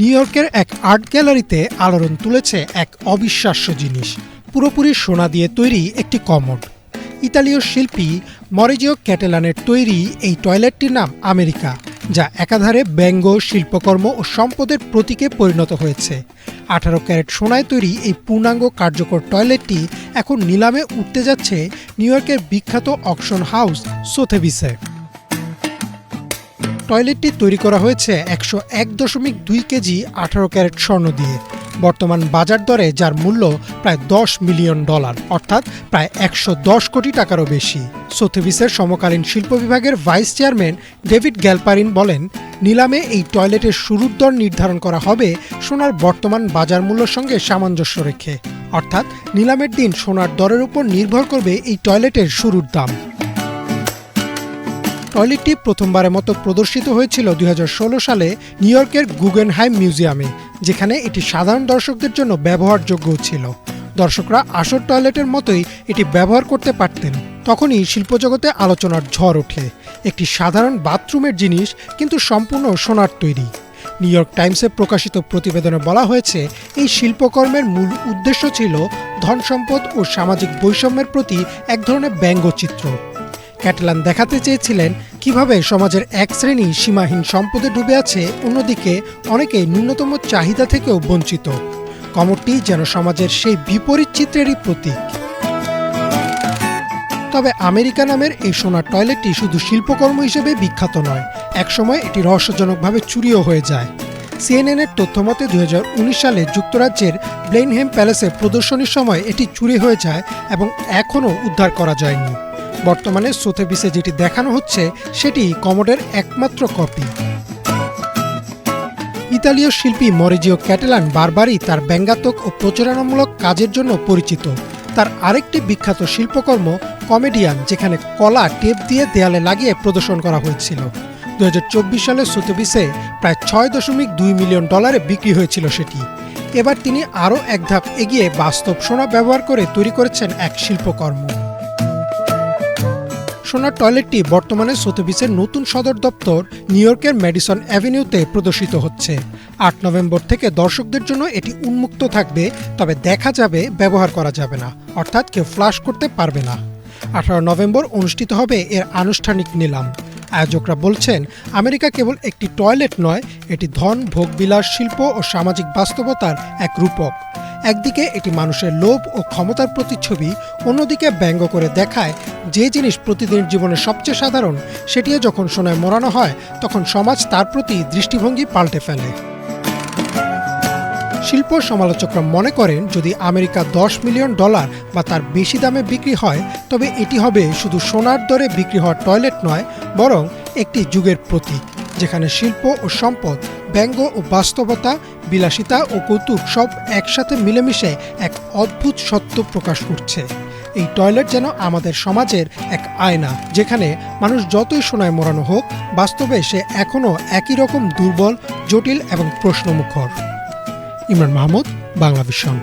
New ইয়র্কের এক art গ্যালারিতে আলোড়ন তুলেছে এক অবিশ্বাস্য জিনিস, পুরোপুরি সোনা দিয়ে তৈরি একটি কমোড। ইতালীয় শিল্পী মরিজিও ক্যাটেলানের তৈরি এই টয়লেটটির নাম আমেরিকা, যা একাধারে ব্যঙ্গ, শিল্পকর্ম ও সম্পদের প্রতীকে পরিণত হয়েছে। আঠারো ক্যারেট সোনায় তৈরি এই পূর্ণাঙ্গ কার্যকর টয়লেটটি এখন নিলামে উঠতে যাচ্ছে নিউ ইয়র্কের বিখ্যাত অকশন হাউস সোথেবিসে টয়লেটটি তৈরি করা হয়েছে একশো এক দশমিক দুই কেজি আঠারো ক্যারেট স্বর্ণ দিয়ে। বর্তমান বাজার দরে যার মূল্য প্রায় দশ মিলিয়ন ডলার, অর্থাৎ প্রায় একশো দশ কোটি টাকারও বেশি। সোথেবিসের সমকালীন শিল্প বিভাগের ভাইস চেয়ারম্যান ডেভিড গ্যালপারিন বলেন, নিলামে এই টয়লেটের শুরুর দর নির্ধারণ করা হবে সোনার বর্তমান বাজার মূল্যের সঙ্গে সামঞ্জস্য রেখে। অর্থাৎ নিলামের দিন সোনার দরের উপর নির্ভর করবে এই টয়লেটের শুরুর দাম। টয়লেটটি প্রথমবারের মতো প্রদর্শিত হয়েছিল দুই হাজার ষোলো সালে নিউ ইয়র্কের গুগেনহাইম মিউজিয়ামে, যেখানে এটি সাধারণ দর্শকদের জন্য ব্যবহারযোগ্য ছিল। দর্শকরা আসল টয়লেটের মতোই এটি ব্যবহার করতে পারতেন। তখনই শিল্পজগতে আলোচনার ঝড় ওঠে। একটি সাধারণ বাথরুমের জিনিস, কিন্তু সম্পূর্ণ সোনার তৈরি। নিউ ইয়র্ক টাইমসে প্রকাশিত প্রতিবেদনে বলা হয়েছে, এই শিল্পকর্মের মূল উদ্দেশ্য ছিল ধন সম্পদ ও সামাজিক বৈষম্যের প্রতি এক ধরনের ব্যঙ্গচিত্র। ক্যাটালান দেখাতে চেয়েছিলেন কীভাবে সমাজের এক শ্রেণি সীমাহীন সম্পদে ডুবে আছে, অন্যদিকে অনেকে ন্যূনতম চাহিদা থেকেও বঞ্চিত। কমরটি যেন সমাজের সেই বিপরীত চিত্রেরই প্রতীক। তবে আমেরিকা নামের এই সোনার টয়লেটটি শুধু শিল্পকর্ম হিসেবে বিখ্যাত নয়, একসময় এটি রহস্যজনকভাবে চুরিও হয়ে যায়। সিএনএনের তথ্যমতে দু হাজার উনিশ সালে যুক্তরাজ্যের ব্লেনহেম প্যালেসে প্রদর্শনীর সময় এটি চুরি হয়ে যায় এবং এখনও উদ্ধার করা যায়নি। বর্তমানে সোথেবিসে যেটি দেখানো হচ্ছে, সেটি কমোডের একমাত্র কপি। ইতালীয় শিল্পী মরিজিও ক্যাটেলান বারবারই তার ব্যঙ্গাত্মক ও প্রচারণামূলক কাজের জন্য পরিচিত। তার আরেকটি বিখ্যাত শিল্পকর্ম, কমেডিয়ান, যেখানে কলা টেপ দিয়ে দেয়ালে লাগিয়ে প্রদর্শন করা হয়েছিল। দু হাজার চব্বিশ সালে সোথেবিসে প্রায় ছয় দশমিক দুই মিলিয়ন ডলারে বিক্রি হয়েছিল সেটি। এবার তিনি আরও এক ধাপ এগিয়ে বাস্তব সোনা ব্যবহার করে তৈরি করেছেন এক শিল্পকর্ম। সোনার টয়লেটটি বর্তমানে সোথেবিসের নতুন সদর দপ্তর, নিউ ইয়র্কের ম্যাডিসন অ্যাভিনিউতে প্রদর্শিত হচ্ছে। আট নভেম্বর থেকে দর্শকদের জন্য এটি উন্মুক্ত থাকবে, তবে দেখা যাবে, ব্যবহার করা যাবে না। অর্থাৎ কেউ ফ্লাশ করতে পারবে না। আঠারো নভেম্বর অনুষ্ঠিত হবে এর আনুষ্ঠানিক নিলাম। আয়োজকরা বলছেন, আমেরিকা কেবল একটি টয়লেট নয়, এটি ধন, ভোগবিলাস, শিল্প ও সামাজিক বাস্তবতার এক রূপক। একদিকে এটি মানুষের লোভ ও ক্ষমতার প্রতিচ্ছবি, অন্যদিকে ব্যঙ্গ করে দেখায় যে জিনিস প্রতিদিনের জীবনে সবচেয়ে সাধারণ, সেটিও যখন সোনায় মোড়ানো হয়, তখন সমাজ তার প্রতি দৃষ্টিভঙ্গি পাল্টে ফেলে। শিল্প সমালোচকরা মনে করেন, যদি আমেরিকা দশ মিলিয়ন ডলার বা তার বেশি দামে বিক্রি হয়, তবে এটি হবে শুধু সোনার দরে বিক্রি হওয়া টয়লেট নয়, বরং একটি যুগের প্রতীক। যেখানে শিল্প ও সম্পদ, ব্যঙ্গ ও বাস্তবতা, বিলাসিতা ও কৌতুক সব একসাথে মিলেমিশে এক অদ্ভুত সত্য প্রকাশ করছে। এই টয়লেট যেন আমাদের সমাজের এক আয়না, যেখানে মানুষ যতই সোনায় মোড়ানো হোক, বাস্তবে সে এখনও একই রকম দুর্বল, জটিল এবং প্রশ্নমুখর। ইমরান মাহমুদ বাংলা ভিশন